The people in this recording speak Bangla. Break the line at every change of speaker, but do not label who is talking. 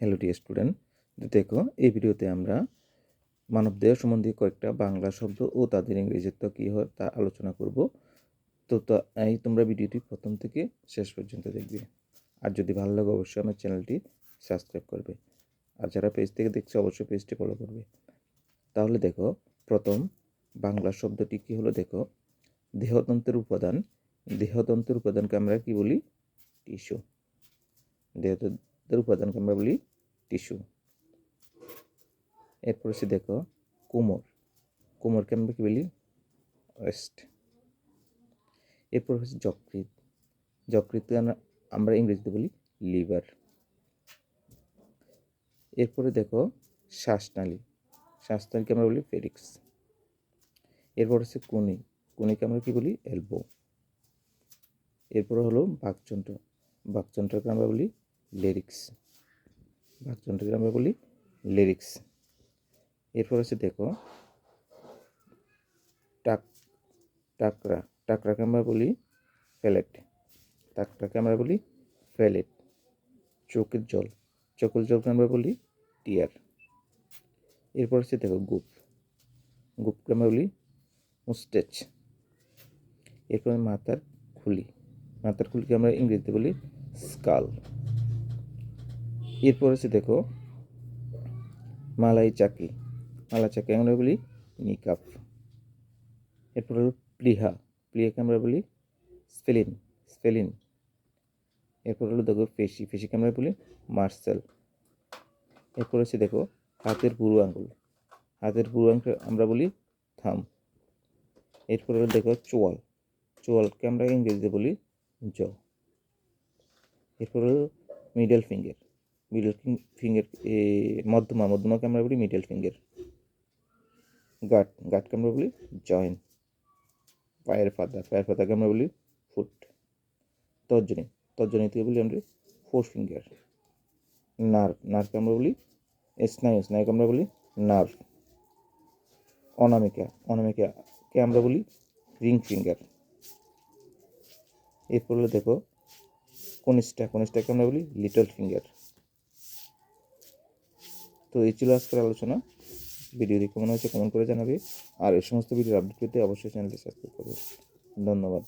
হ্যালো ডি স্টুডেন্ট দেখো, এই ভিডিওতে আমরা মানবদেহ সম্বন্ধে কয়েকটা বাংলা শব্দ ও তাদের ইংরেজিত্ব কী হয় তা আলোচনা করব। তো, এই তোমরা ভিডিওটি প্রথম থেকে শেষ পর্যন্ত দেখবে। আর যদি ভালো লাগে, অবশ্যই আমার চ্যানেলটি সাবস্ক্রাইব করবে। আর যারা পেজ থেকে দেখছে, অবশ্যই পেজটি ফলো করবে। তাহলে দেখো, প্রথম বাংলা শব্দটি কী হলো দেখো। দেহতন্ত্রের উপাদান, দেহতন্ত্রের উপাদানকে আমরা কি বলি? টিস্যু। দেহতন্ত্রের উপাদানকে আমরা বলি টিস্যু। এরপর হচ্ছে দেখো, কোমর। কোমরকে আমরা কি বলি? ওয়েস্ট এরপর হচ্ছে যকৃত যকৃতকে আমরা আমরা ইংরেজিতে বলি লিভার। এরপরে দেখো, শ্বাসনালী। শ্বাসনালীকে আমরা বলি ফেরিক্স। এরপর হচ্ছে কুনি। কুনিকে আমরা কি বলি? এলবো। এরপরে হলো বাকযন্ত্র বাকযন্ত্রকে আমরা বলি লিরিক্স। বাকযন্ত্রকে আমরা বলি লিরিক্স এরপর হচ্ছে দেখো, টাক, টাকরা। টাকরাকে আমরা বলি ফ্যালেট টাকরাকে আমরা বলি ফ্যালেট চোখের জল। চোখের জলকে আমরা বলি টিয়ার এরপর হচ্ছে দেখো গুপ। গুপকে আমরা বলি মুস্টেচ এরপর মাথার খুলি। মাথার খুলিকে আমরা ইংরেজিতে বলি স্কাল এরপর হচ্ছে দেখো, মালাই চাকি। মালা চাকি আমরা বলি নিকাপ এরপর হলো প্লিহা। প্লিহাকে আমরা বলি স্পেলিন স্পেলিন এরপর হলো দেখো ফেসি। ফেসিকে আমরা বলি মার্সেল। এরপর হচ্ছে দেখো হাতের বুড়ো আঙ্গুল হাতের বুড়ো আঙ্গুল আমরা বলি থাম। এরপর হলো দেখো চোয়াল। চোয়ালকে আমরা ইংরেজিতে বলি জ। এরপর হলো মিডল ফিঙ্গার। মিডল ফিঙ্গার মধ্যমা মধ্যমাকে আমরা বলি মিডল ফিঙ্গার গাট গাটকে আমরা বলি জয়েন পায়ের পাতা, পায়ের পাতাকে আমরা বলি ফুট তর্জনী তর্জনী থেকে বলি আমরা ফোর ফিঙ্গার নার্ভ নার্ভকে আমরা বলি স্নায়ু স্নায়ুকে আমরা বলি নার্ভ অনামিকা অনামিকাকে আমরা বলি রিং ফিঙ্গার এরপর হলো দেখো কনিষ্ঠা কনিষ্ঠাকে আমরা বলি লিটল ফিঙ্গার এই ছিল আজকের আলোচনা। ভিডিও দেখে মনে হচ্ছে কমেন্ট করে জানাবে। আর এই সমস্ত ভিডিওর আপডেট পেতে অবশ্যই চ্যানেলটি সাবস্ক্রাইব করবে। ধন্যবাদ।